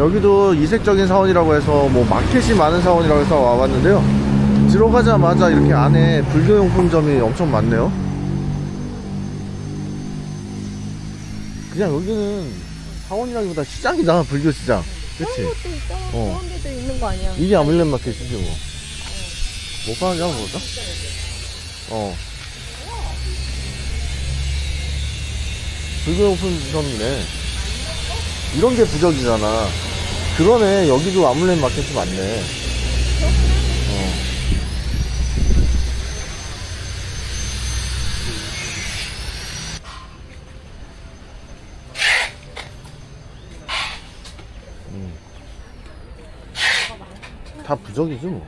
여기도 이색적인 사원이라고 해서 뭐 마켓이 많은 사원이라고 해서 와봤는데요. 들어가자마자 이렇게 안에 불교용품점이 엄청 많네요. 그냥 여기는 사원이라기보다 시장이다, 불교 시장. 그치? 그런 것도 있잖아. 어. 그런 데도 있는 거 아니야? 이게 아물렛 마켓이지 뭐. 뭐 파는지 한번 볼까? 어. 불교용품점이네. 이런 게 부적이잖아. 그러네. 여기도 아물렛 마켓이 많네. 어. 음. 다 부적이지 뭐.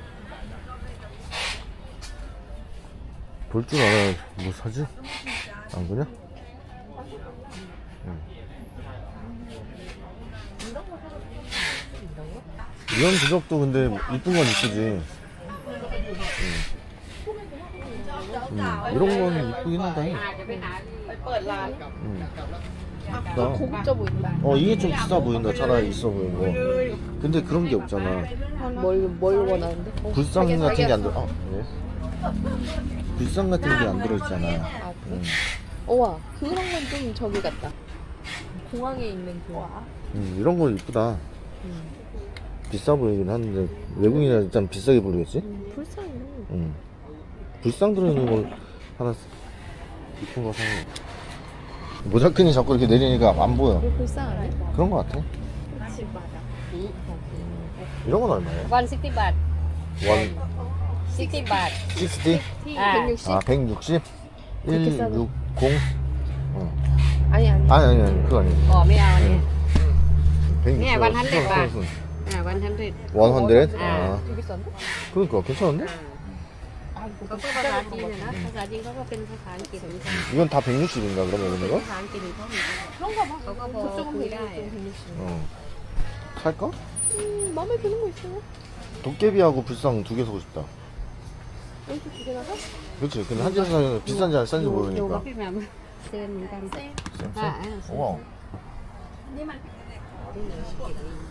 볼 줄 알아야 뭐 사지? 안 그냐? 응. 이런 부적도 근데 이쁜 건 이쁘지. 응. 음, 이런 건 이쁘긴 하다. 응. 이쁘다. 고급져 보인다. 어 이게 좀 비싸 보인다 차라리 있어 보이는 거 근데 그런 게 없잖아 뭘, 뭘 원하는데? 어, 불상 자기- 같은 게 안 들어 아 네. 불상 같은 게 안 들어있잖아 아, 그래? 응. 우와, 그런 건 좀 저기 같다. 공항에 있는 그. 음, 이런 거 이쁘다 음. 비싸 보이긴 하는데 외국인이라 일단 비싸게 보이겠지? 음, 불쌍해. 응. 불상 들어있는 거 하나 이쁜 거 사고 모자끈이 자꾸 이렇게 내리니까 안 보여 이거 불쌍하네. 그런 거 같아 이런 건 얼마예요? 160 baht. 원 60 baht. 60? 아. 160? 아 160? 그렇게 싸다. 160? 어. 아니, 아니. 아니 아니 아니 그거 아니에요 Ồ, mấy ao nè. 160 네, one hundred 원 baht. À, 100. 100? 아. 아 되게 싼데? 그러니까 괜찮은데? 아, 이거 เขาก็ภาษาจีนนะนะภาษาจีนเขาก็เป็นภาษาอังกฤษเหมือนกัน 이건 다 160인가 그러면 이런 거? ภาษาอังกฤษเขามี 그런가 봐. 그거 뭐 그쪽은 그게 160, 160. 어 살까? 음, 마음에 드는 거 있어요? 도깨비하고 불상 두 개 사고 싶다 여기서 두 개나 사? 그렇지 근데 한 장에 사면 비싼지 안 싼지 ดู 모르니까 พี่แหม่มเซนเหมือนกัน 네. อ่า 우와 สีมูก็บอกก็ได้คนเรามัน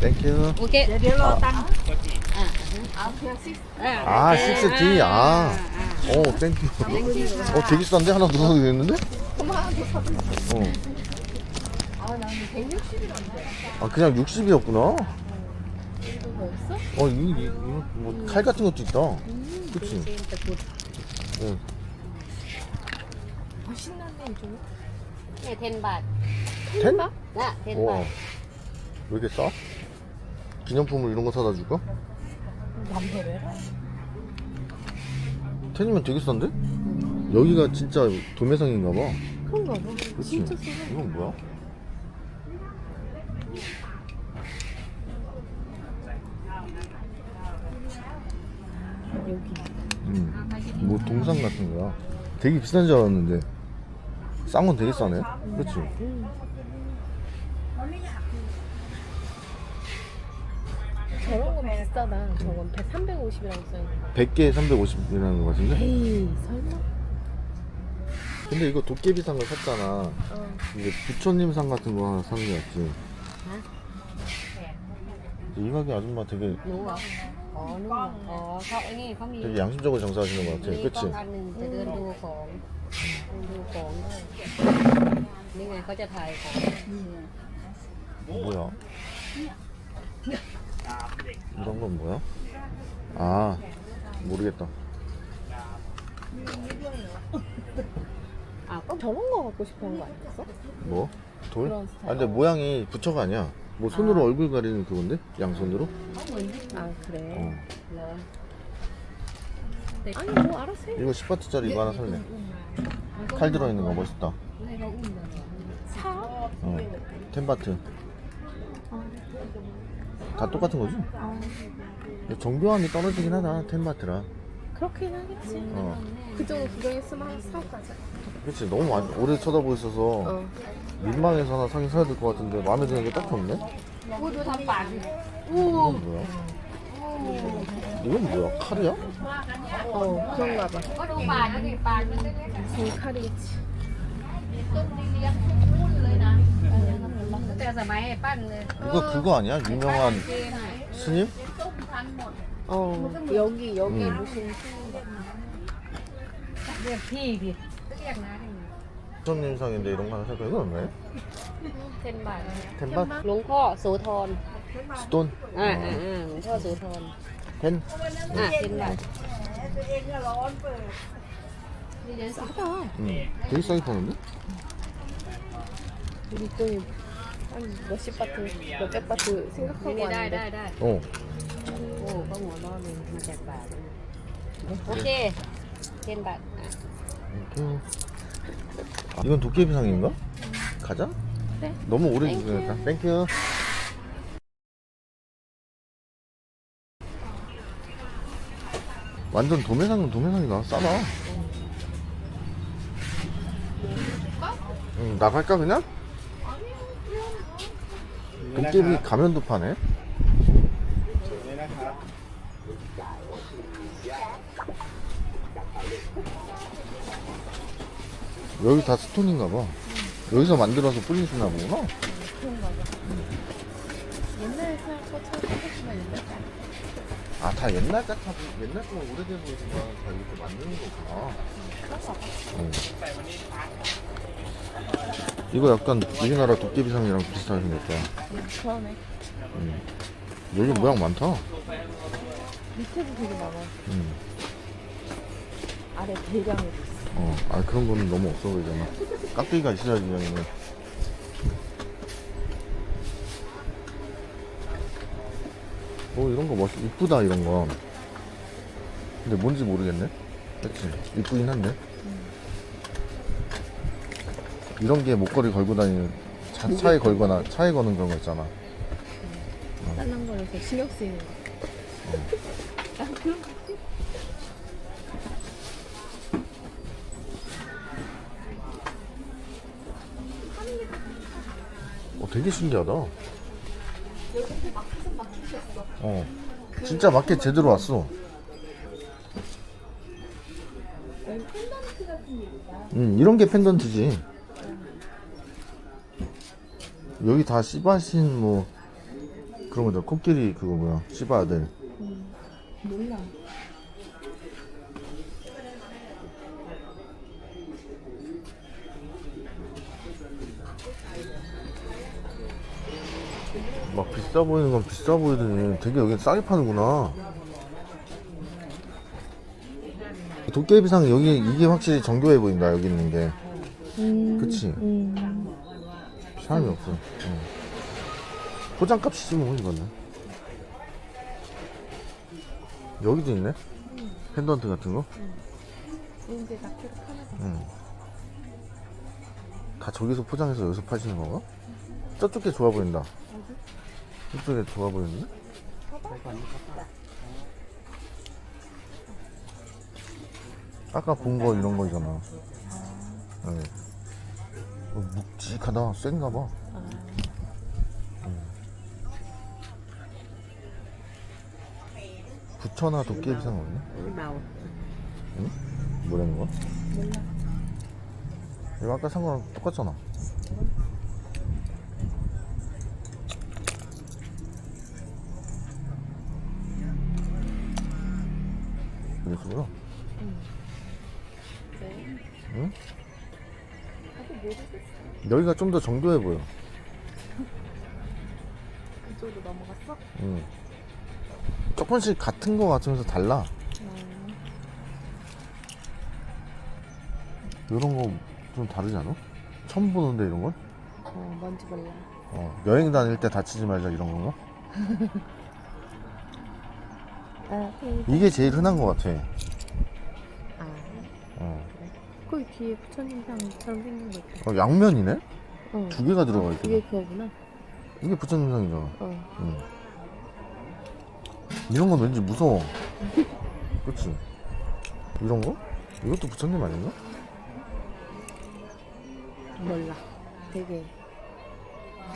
땡큐. 오케이. 레벨로 땅. 아, 6D. 아. 아 오, 땡큐. 아. 아. 어, 되게 싼데 어, 하나 누워도 되는데? 어. 아, 그냥 60이었구나. 어, 이, 이, 이 뭐, 칼 같은 것도 있다. 그치? 응. 네, 덴밭. 텐? 나, 덴밭. 왜 이렇게 싸? 기념품을 이런 거 사다 줄까? 맘대로 해라. 텐이면 되게 싼데? 여기가 진짜 도매상인가 봐. 그런가 봐. 그치? 진짜 싸. 이건 뭐야? 여기. 음. 뭐 동상 같은 거야. 되게 비싼 줄 알았는데. 싼 건 되게 싸네. 그치? 저런 비싸다. 저건 100, 350이라고 써있는 100개에 350이라는 거 같은데? 에이, 설마? 근데 이거 도깨비상을 샀잖아. 어. 이게 부처님 상 같은 거 하나 사는 게 낫지. 이 가게 아줌마 되게 รู้เหรออ๋อนู่นเหรออ๋อเขาไอ้นี่เขามี 되게 양심적으로 장사하시는 것 같아. มีกล้อง 그치? อันหนึ่งจะเดินดูของเดินดูของด้วยนี่ไงเขาจะถ่ายของ 뭐야? 이런 건 뭐야? 아 모르겠다 아, 그럼 저런 거 갖고 싶어 거 아니었어? 뭐? 돌? 아 근데 모양이 부처가 아니야 뭐 손으로 아. 얼굴 가리는 그건데? 양손으로? 아, 그래. 어. 네. 네, 아니, 뭐, 알았어. 이거 10바트짜리 이거 하나 살래 칼 들어있는 거 멋있다 사? 어. 10바트 아, 다 똑같은 거지? 아, 정교함이 떨어지긴 하다 텐마트랑 그렇긴 하겠지. 어 그쪽은 구경했으면 한 사고 가자. 그치 너무 많이, 오래 쳐다보고 있어서 어. 민망해서 하나 사긴 사야 될 것 같은데 마음에 드는 게 딱히 없네? Tôi thăm bạn. 이건 뭐야? 이건 뭐야? 칼이야? 어, 그런가 봐. 무슨 칼이겠지. Bây giờ máyปั้นเลย 이거 그거 아니야? 유명한 kia này 스님? 어, 여기, 여기 음. 무슨 việc thì thì tức là ná thì 부처님상인데 이런 거 하나 살까? 이건 얼마야? trên bà 텐바? หลวงพ่อโสธร 스톤? อ่าอ่าอ่าหลวงพ่อโสธร 텐? อ่าเป็นแบบ 싸다. 응 되게 싸게 파는데? 우리 돈이 한 몇십 바트, 몇백 바트 นี่ 생각하고 นี่ได้ได้ 왔는데. ได้ 어 โอ้ก็หัวล้อเลยมาจากบาทโอเคเช่นบาทอ่ะ 이렇게 아, 이건 도깨비상인가? 가자? 네. 너무 오래 땡큐. 기다렸다 땡큐 완전 도매상은 도매상이다 싸다 응 나갈까 그냥? 도깨비 가면도 파네? 여기 다 스톤인가 봐. 여기서 만들어서 보구나 그런가 봐. 옛날에 사 것처럼 생각하면 옛날 거 아 다 옛날 같아. 보 옛날 거 오래돼 보이지만 다 이렇게 만드는 거구나 응. 이거 약간 우리나라 도깨비상이랑 비슷하게 생겼다 그러네. 응. 여기 모양 많다 밑에도 되게 많아. 응. 아래 대량으로 있어. 어, 아 그런 거는 너무 없어 보이잖아 깍두기가 있어야지 여기는 오 이런 거 멋있 이쁘다 이런 거 근데 뭔지 모르겠네 그치 이쁘긴 한데. 이런 게 목걸이 걸고 다니는 차, 차에 걸거나 차에 거는 그런 거 있잖아. 딴한 거에서 신경 쓰이는 거. 아, 그런 거. 어 되게 신기하다. 어. 진짜 마켓 제대로 왔어 응 이런 게 펜던트지. 여기 다 씨바신 뭐 그런 거죠 코끼리 그거 뭐야? 씨바 아들. 몰라. 막 비싸 보이는 건 비싸 보이더니 되게 여기 싸게 파는구나 도깨비상 여기 이게 확실히 정교해 보인다 여기 있는 게 음. 그치? 음. 사람이 없어. 응. 포장값이지 뭐 이거는. 여기도 있네. 펜던트 같은 거. 이제 봐. 응. 다 저기서 포장해서 여기서 파시는 건가? 저쪽 게 좋아 보인다. 저쪽에 좋아 보이는데? 아까 본 거 이런 거잖아. 응. 어, 묵직하다. 센가 봐. 부처나 도깨비상 없네? cái màu 응? 뭐라는 거야? 이거 아까 산 거랑 똑같잖아. 그랬구나. 네. 응? 나도 모르겠어. 여기가 좀 더 정교해 보여. 그쪽으로 넘어갔어? 응. 조금씩 같은 거 같으면서 달라. 음. 이런 거 좀 다르지 않아? 처음 보는데 이런 건? 어, 뭔지 몰라. 어, 여행 다닐 때 다치지 말자 이런 건가? 아, 그, 이게 제일 흔한 거 같아. 아. 어. 거기 뒤에 부처님상처럼 생긴 거 있다. 어, 양면이네? 어. 두 개가 들어가 그게 있거든. 그거구나. 이게 부처님 상이잖아. 어. 응. 이런 건 왠지 무서워. 그치? 이런 거? 이것도 부처님 아닌가? 몰라. 되게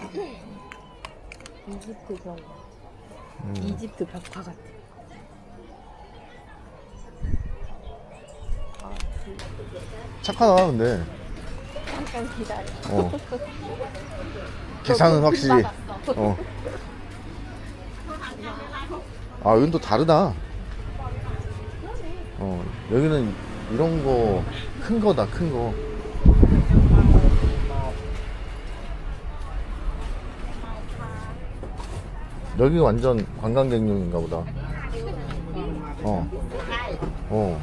이집트 그런 거. 음. 이집트 벽화 같아. 아, 착하다, 근데. 잠깐 기다려. 어. 계산은 확실히. 어. 아, 여긴 또 다르다. 어, 여기는 이런 거, 큰 거다, 큰 거. 여기가 완전 관광객용인가 보다. 어. 어.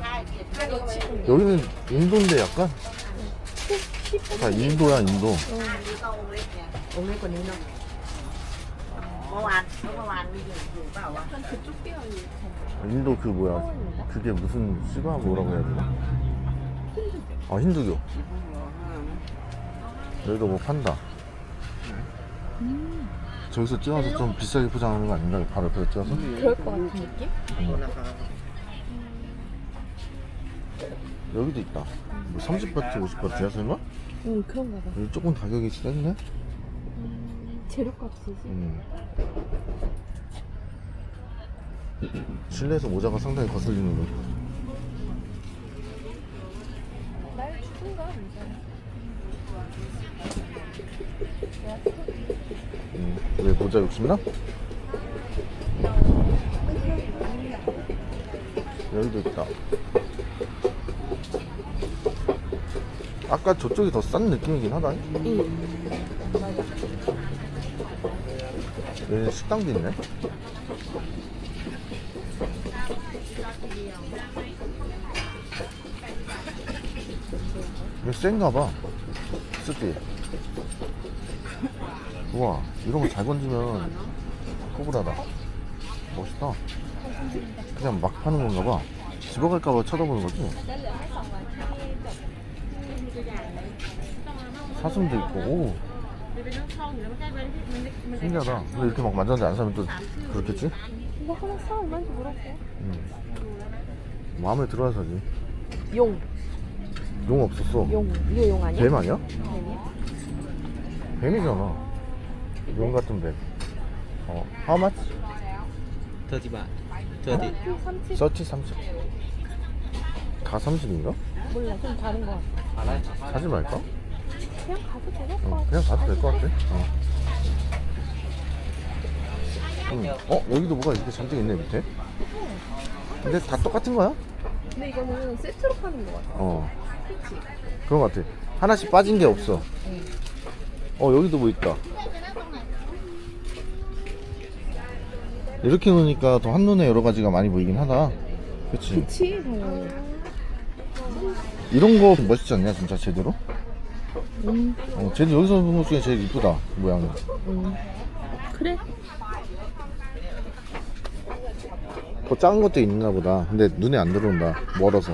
여기는 인도인데 약간? 다 인도야, 인도. องค์เล็กกว่านี้เนาะ เมื่อวานเมื่อวานมีอยู่อยู่เปล่าวะ 인도 그 뭐야 그게 무슨 시바 뭐라고 해야 되나 아 힌두교 여기도 뭐 판다 저기서 찍어서 좀 비싸게 포장하는 거 아닌가 바로 옆에서 찍어서 그럴 것 같은 느낌? 여기도 있다 뭐 30바트 50바트야 설마? 응, 그런가 봐. 여기 조금 가격이 세네 음, 재료값이지. 음. 실내에서 모자가 상당히 거슬리는 거 날 추운가? 괜찮아. 음, 왜 모자 욕심나? 여기도 있다. 아까 저쪽이 더 싼 느낌이긴 하다. 응. 여기 식당도 있네. 이거 센가 봐. 스피. 우와, 이런 거 잘 건지면 꼬불하다. 멋있다. 그냥 막 파는 건가 봐. 집어갈까 봐 쳐다보는 거지. 사슴도 있고 오. 신기하다 왜 이렇게 막 만졌는데 안 사면 또 그렇겠지? 뭐 하나 사 얼마인지 물어볼게 마음에 들어야 사지 용, 용 없었어 용, 이거 용 아니야? 뱀 아니야? 뱀이야? 뱀이잖아 용 같은 뱀 어. How much? 30 30. 30? 30, 다 30인가? 몰라 좀 다른 거 알아요? 사지 말까? 그냥 가도 거 어, 같아. 그냥 가도 될 것 같아. 어. 응. 어, 여기도 뭐가 이렇게 잔뜩 있네, 밑에. 근데 다 똑같은 거야? 근데 이거는 세트로 파는 거 같아. 어. 그치? 그런 것 같아. 하나씩 빠진 게 없어. 어, 여기도 뭐 있다. 이렇게 놓으니까 더 한눈에 여러 가지가 많이 보이긴 하다. 그치? 그치, 당연히. 이런 거 멋있지 않냐, 진짜 제대로? 음, 어, 쟤도 여기서 본 것 중에 제일 이쁘다, 모양이. 음. 그래. 더 작은 것도 있나 보다. 근데 눈에 안 들어온다. 멀어서.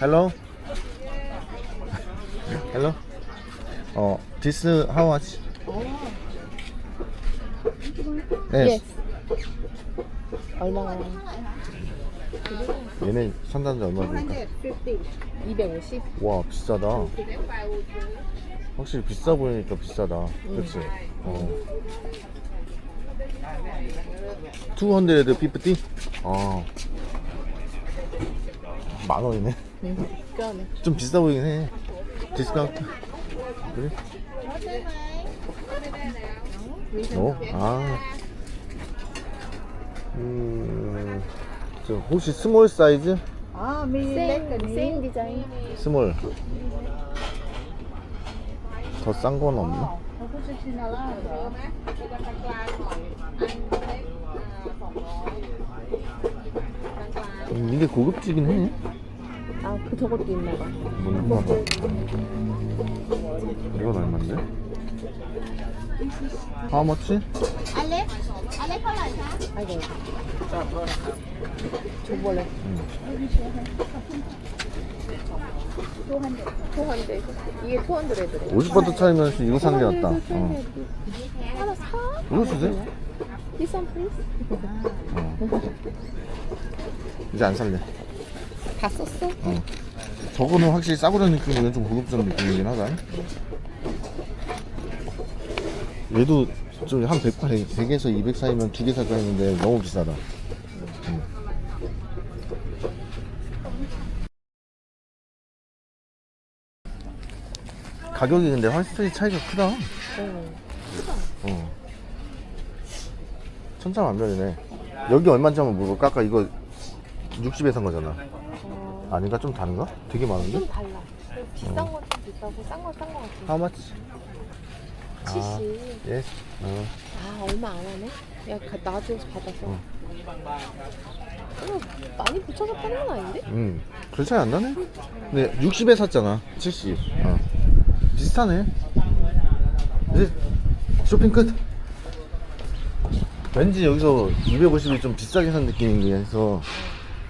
Hello? Hello? 어, this how much? Yes. 얼마나? 얘네 산다는데 얼마 줄까? 250? 와, 비싸다. 확실히 비싸 보이니까 비싸다. 그치? 어. 250? 아. 만 원이네. 그러네. 좀 비싸 보이긴 해. 디스카운트. 그래? 어? 아. 음. 저 혹시 스몰 사이즈? 아, 세임 디자인. 스몰. 더 싼 건 없나? 음, 이게 고급지긴 해. 아, 그 저것도 있나 봐. 뭔가 봐. 이건 얼마인데? How much? 알레? 알레 팔라자? 알레. 줘볼래? 토한데 이게 토한데 그래 50번도 차이면 이거 사는 게 낫다 어. 하나 사? 이거 주세요 This one please 어. 이제 안 살래 다 썼어? 어. 저거는 확실히 싸구려 느낌보다는 좀 고급스러운 느낌이긴 하다 얘도 좀 한 100, 100에서 200 사이면 두 개 살까 했는데 너무 비싸다. 음. 가격이 근데 확실히 차이가 크다. 어. 천차만별이네. 여기 얼마인지 한번 물어볼까? 아까 이거 60에 산 거잖아. 아닌가? 좀 다른가? 되게 많은데? 좀 달라. 비싼 건 좀 비싸고 싼 건 싼 거 같아. How much? 70. Yes. 어. 아 얼마 안 하네? 야 가- 나주에서 받아서. 어. 이거 많이 붙여서 파는 건 아닌데? 음, 별 차이 안 나네? 근데 60에 샀잖아. 70. 어. 비슷하네. 이제 쇼핑 끝. 왠지 여기서 250이 좀 비싸게 산 느낌이긴 해서.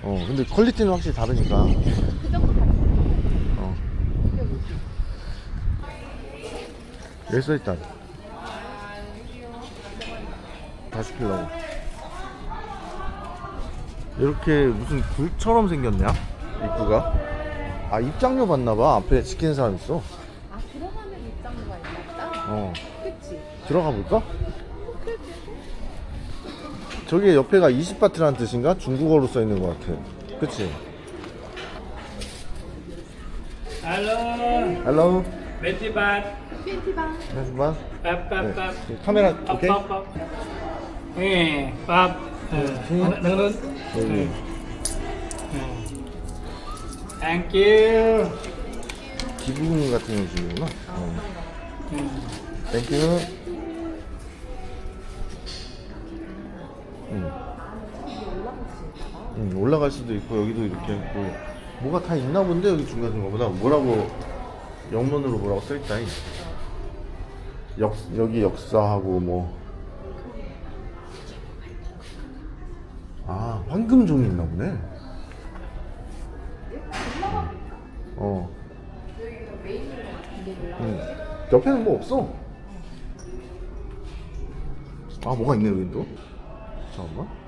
어, 근데 퀄리티는 확실히 다르니까. 어. 여기 써있다. 다 시키려고. 이렇게 무슨 굴처럼 생겼네 입구가 아 입장료 받나봐 앞에 지키는 사람 있어 아 들어가면 입장료가 있다. 어 그치? 들어가 볼까? 저기 옆에가 20바트라는 뜻인가? 중국어로 써 있는 것 같아 그치? Hello Betty Bad, 팬티방. 잠시만 Pap, Pap, 네. Pap. 카메라 Pop, 오케이? pop, pop. Nè, Pap. Ừ. Đứng lên. 여기 Thank you. 기부금 같은 거 주는구나 어. Ừ. 땡큐 응. 응, 올라갈 수도 있고 여기도 이렇게 있고 뭐가 다 있나 본데 여기 중간중간 보다 뭐라고 영문으로 뭐라고 써있다 역, 여기 역사하고 뭐 아, 황금종이 있나 보네. 어. 응. 옆에는 뭐 없어. 아, 뭐가 있네, 여기 또. 잠깐만.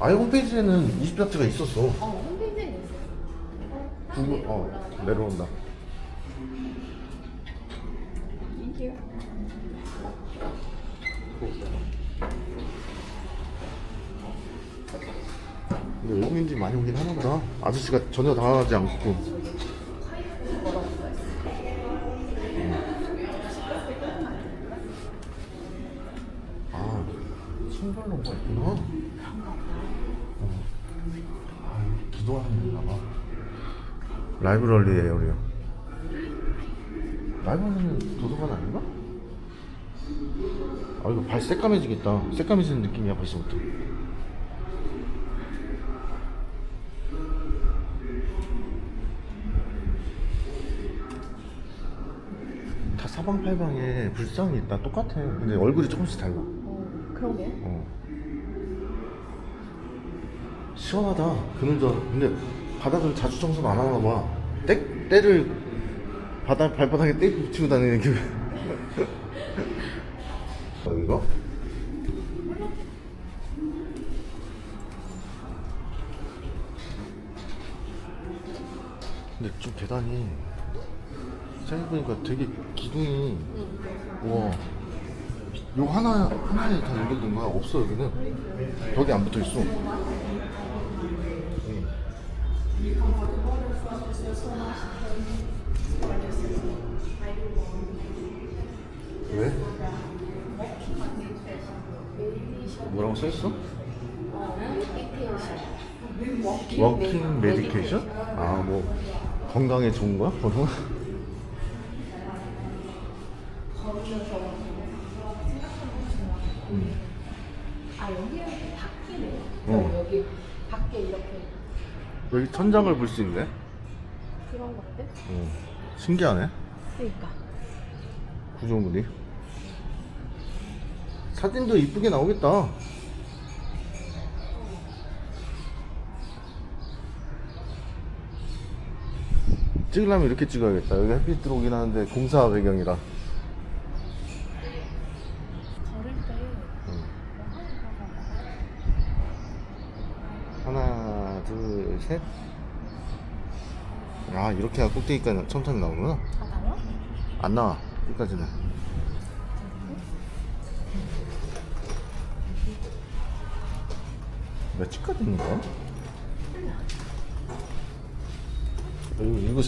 아예 홈페이지에는 20자트가 있었어. 어 홈페이지에 있어. 구글, 어, 내려온다. 근데 외국인들이 많이 오긴 하나 보다. 아저씨가 전혀 당황하지 않고. 아, 신발로가 있구나. 어. 아, 기도하는 데인가 봐. 라이브러리 에어리어. 라이브러리는 도서관 아닌가? 아 이거 발 새까매지겠다. 새까매지는 느낌이야 벌써부터. 다 사방팔방에 불상이 있다. 똑같아. 근데 얼굴이 조금씩 달라. 어 그러게. 어. 시원하다. 그늘져. 근데 바닥을 자주 청소를 안 하나 봐. 때, 때를 바닥 발바닥에 때 붙이고 다니는 게. 어, 이거? 근데 좀 계단이 생각해보니까 되게 기둥이 와요 하나 하나에 다 연결된 거야 없어 여기는 벽에 안 붙어 있어. 왜? 뭐라고 써 있어? 워킹 메디케이션? 아 뭐 건강에 좋은 거야? 번호? 아 여기는 밖이네. 어. 여기 밖에 이렇게 여기 천장을 볼 수 있네. 그런 것들. 어. 신기하네. 그러니까. 구조물이 사진도 이쁘게 나오겠다. 찍으려면 이렇게 찍어야겠다. 여기 햇빛 들어오긴 하는데 공사 배경이라. 걸을 때 하나, 둘, 셋. 아, 이렇게 해야 꼭대기까지 천천히 나오구나. 안 나와, 끝까지는. 몇 치까지 있는 거야? 이거, 이거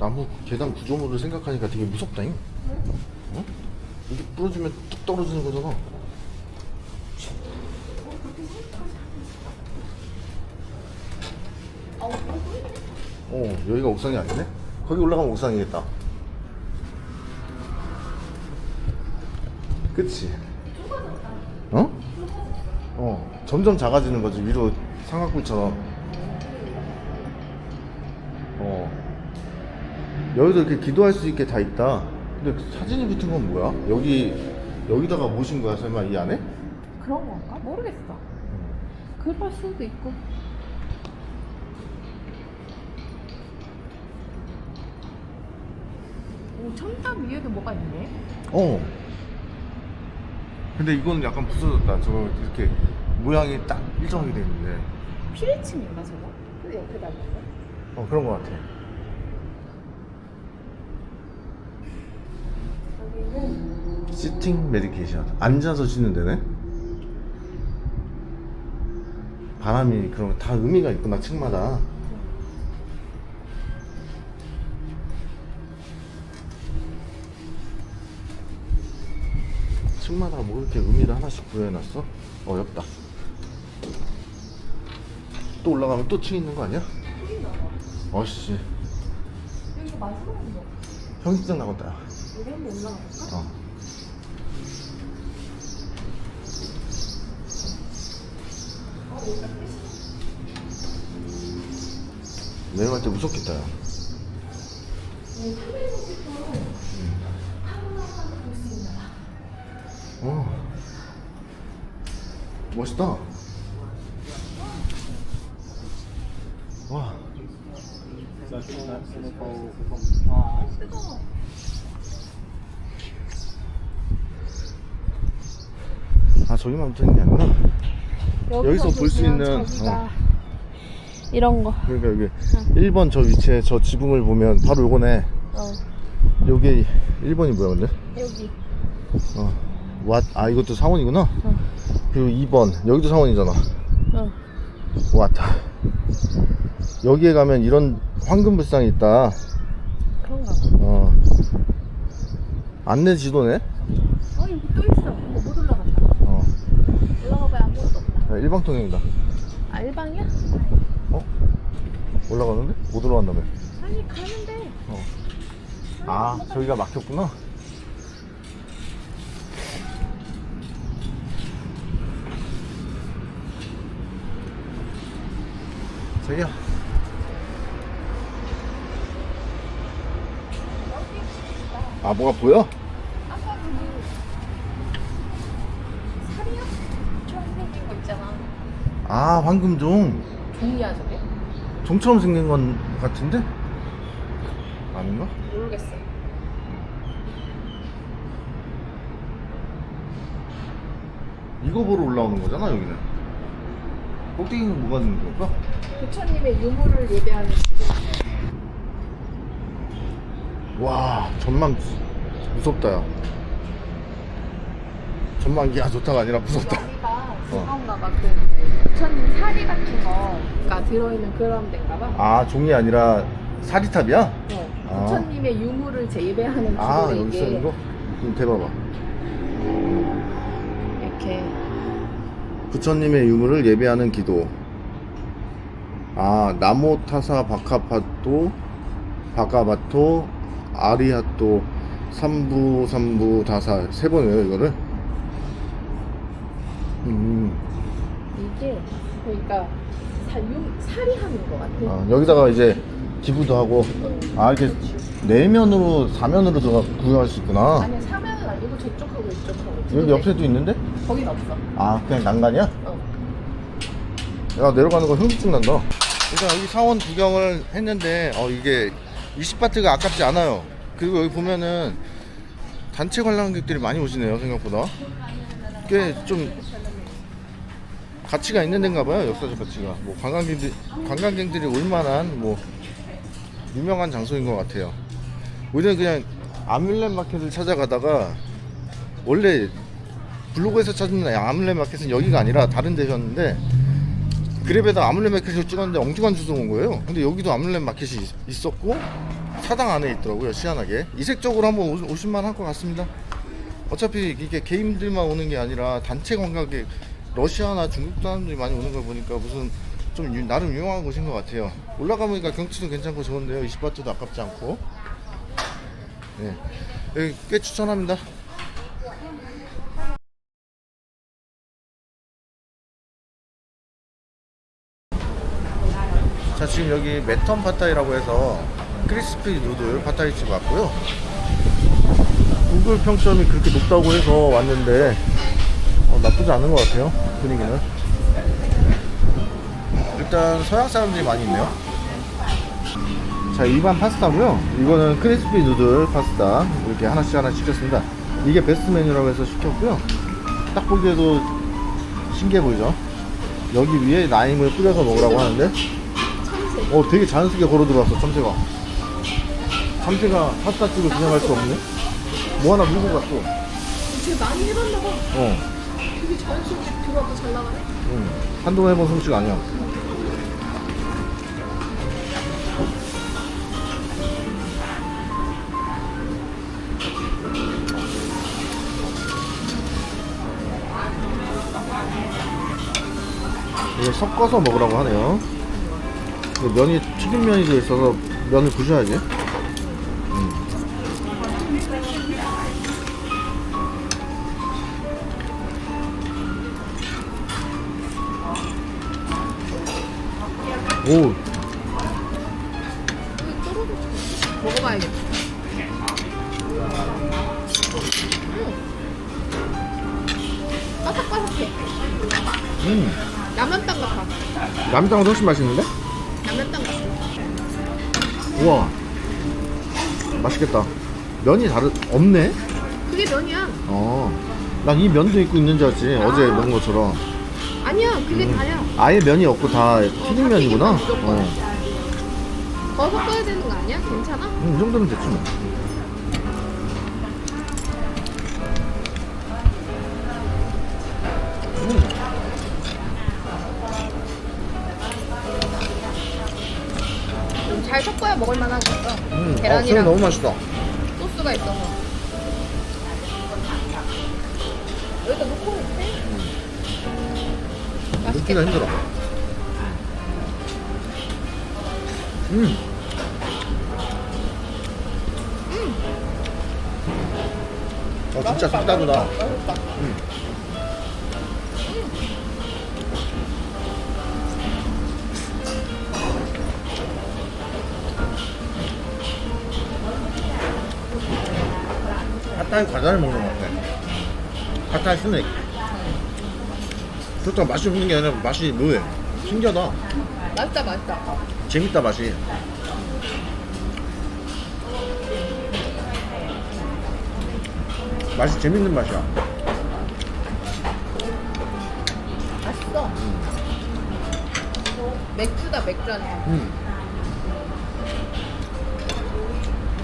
나무 계단 구조물을 생각하니까 되게 무섭다잉? 어? 이게 부러지면 뚝 떨어지는 거잖아. 어, 여기가 옥상이 아니네? 거기 올라가면 옥상이겠다. 그치? 어? 어, 점점 작아지는 거지, 위로 삼각구처럼. 어. 여기도 이렇게 기도할 수 있게 다 있다. 근데 그 사진이 붙은 건 뭐야? 여기, 여기다가 모신 거야, 설마 이 안에? 그런 건가? 모르겠어. 그럴 수도 있고. 오, 천탑 위에도 뭐가 있네? 어. 근데 이건 약간 부서졌다. 저거 이렇게 모양이 딱 일정하게 돼 있는데. 피레침인가 저거? 그 옆에다 있는 거? 어, 그런 거 같아. 시팅 메디케이션. 앉아서 쉬는 데네? 바람이 그런 거다 의미가 있구나, 층마다. 층마다 뭐 이렇게 의미를 하나씩 부여해놨어? 어렵다. 또 올라가면 또 층 있는 거 아니야? 어씨. 여기 마지막인 거. 형식장 나갔다. 여기 한번 올라가 볼까? 어. 내려갈 때 무섭겠다. 야. 음. 어. 멋있다. 와. 아 저기만 붙어 있는 게 아니라 여기서 볼수 보시면 있는, 어. 이런 거. 그러니까 여기 1번 저 위치에 저 지붕을 보면 바로 요거네 어. 여기 1번이 뭐야 근데? 여기. 어. 왓, 아 이것도 상원이구나 어. 그리고 2번 여기도 상원이잖아 어. 왔다 여기에 가면 이런 황금불상이 있다 그런가 봐. 어 안내 지도네 어, 여기 또 있어. 이거 못 올라간다. 어 올라가봐야 아무것도 없다. 야, 일방통행이다 아, 일방이야? 어? 올라가는데? 못 올라간다며 아니, 가는데. 어. 아 저기가 막혔구나 저기야 아 뭐가 보여? 아까 그 사리야? 처럼 생긴 거 있잖아. 아 황금종 종이야, 저게? 종처럼 생긴 건 같은데? 아닌가? 모르겠어. 이거 보러 올라오는 거잖아 여기는 꼭대기는 뭐가 있는 걸까? 부처님의 유물을 예배하는 집. 와 전망 무섭다 야 전망기가 좋다가 아니라 무섭다 여기가 어. 부처님 사리 같은 거가 들어있는 그런 데인가 봐. 아 종이 아니라 사리탑이야? 어. 아. 부처님의 유물을 재예배하는 아 여기 이게 써있는 거? 그럼 대봐봐 이렇게 부처님의 유물을 예배하는 기도 아 나모타사 바카파토 바카바토 아리하토 삼부 삼부 다사 세 번이에요 이거를 음 이게 그러니까 사, 유, 사리 하는 거 같아. 아, 여기다가 이제 기부도 하고 아 이렇게 내면으로 사면으로 들어가 구경할 수 있구나 아니 사면은 아니고 저 저쪽하고 이쪽하고. 여기 옆에도 있는데? 거긴 없어. 아 그냥 난간이야? 어. 야 내려가는 거 흥미증 난다 일단 여기 사원 구경을 했는데 어 이게 20바트가 아깝지 않아요. 그리고 여기 보면은 단체 관람객들이 많이 오시네요 생각보다. 꽤 좀 가치가 있는 데인가 봐요 역사적 가치가. 뭐 관광객들, 관광객들이 올만한 뭐 유명한 장소인 것 같아요. 우리는 그냥 아뮬렛 마켓을 찾아가다가 원래 블로그에서 찾은 아뮬렛 마켓은 여기가 아니라 다른 데였는데 그랩에다 아뮬렛 마켓을 찍었는데 엉뚱한 주소 온 거예요. 근데 여기도 아뮬렛 마켓이 있- 있었고 사당 안에 있더라고요. 희한하게 이색적으로 한번 오- 오실만 할 것 같습니다. 어차피 이게 개인들만 오는 게 아니라 단체 관광객 러시아나 중국 사람들이 많이 오는 걸 보니까 무슨 좀 유- 나름 유명한 곳인 것 같아요. 올라가 보니까 경치도 괜찮고 좋은데요. 20바트도 아깝지 않고. 네, 꽤 추천합니다. 지금 여기 메턴 파타이라고 해서 크리스피 누들 파타이집 왔고요. 구글 평점이 그렇게 높다고 해서 왔는데 어, 나쁘지 않은 것 같아요 분위기는. 일단 서양 사람들이 많이 있네요. 자 일반 파스타고요. 이거는 크리스피 누들 파스타 이렇게 하나씩 하나씩 시켰습니다. 이게 베스트 메뉴라고 해서 시켰고요. 딱 보기에도 신기해 보이죠? 여기 위에 라임을 뿌려서 먹으라고 하는데 어 되게 자연스럽게 걸어 들어왔어 참새가 참새가 파스타집을 그냥 갈수 없네 뭐 하나 물고 갔어 되게 많이 해봤나 봐. 어 되게 자연스럽게 들어와도 잘 나가네. 응. 한동안 해본 솜씨가 아니야 이거 섞어서 먹으라고 하네요 면이 튀김면이 들어있어서 면을 부셔야지 음. 오 먹어봐야겠다. 음. 바삭바삭해. 음. 라면땅 같아. 남장은 훨씬 맛있는데? 우와 맛있겠다 면이 다르 없네? 그게 면이야. 어난 이 면도 있고 있는 줄 알았지 어제 먹은 것처럼 아니야, 그게 음. 다야. 아예 면이 없고 다 튀김면이구나 튀김면 무조건. 어. 더 섞어야 되는 거 아니야? 괜찮아? 음, 이 정도면 계란이랑 너무 맛있다 소스가 있어서. 여기다 놓고 올게. 넣기가 힘들어 음. 어 진짜 싹다르다 맛있다. 핫타이 과자를 먹는 것 같아 핫타이 스낵 그렇다고 맛이 없는 게 아니라 맛이 묘해 신기하다 맛있다, 맛있다. 재밌다 맛이 맛이 재밌는 맛이야 맛있어. 맥주다, 맥주 아니야. 음.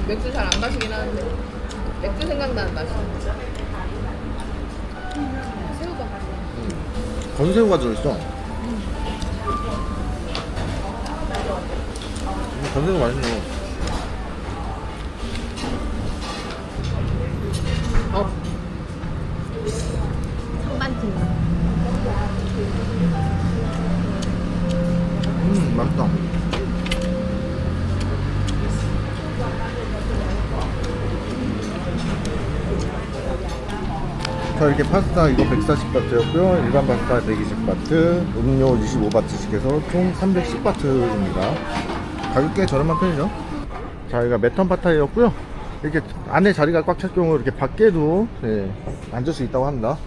맥주 잘 안 마시긴 하는데 맥주 생각나는 맛이야. 새우가 맛있어. 건새우가 들어있어 음, 건새우 맛있네 어. 음 맛있다 자 이렇게 파스타 이거 140바트였고요. 일반 파스타 120바트 음료 25바트씩 해서 총 310바트입니다. 가격 꽤 저렴한 편이죠? 자 여기가 메턴 파타이였고요. 이렇게 안에 자리가 꽉찰 경우 이렇게 밖에도 예, 앉을 수 있다고 합니다.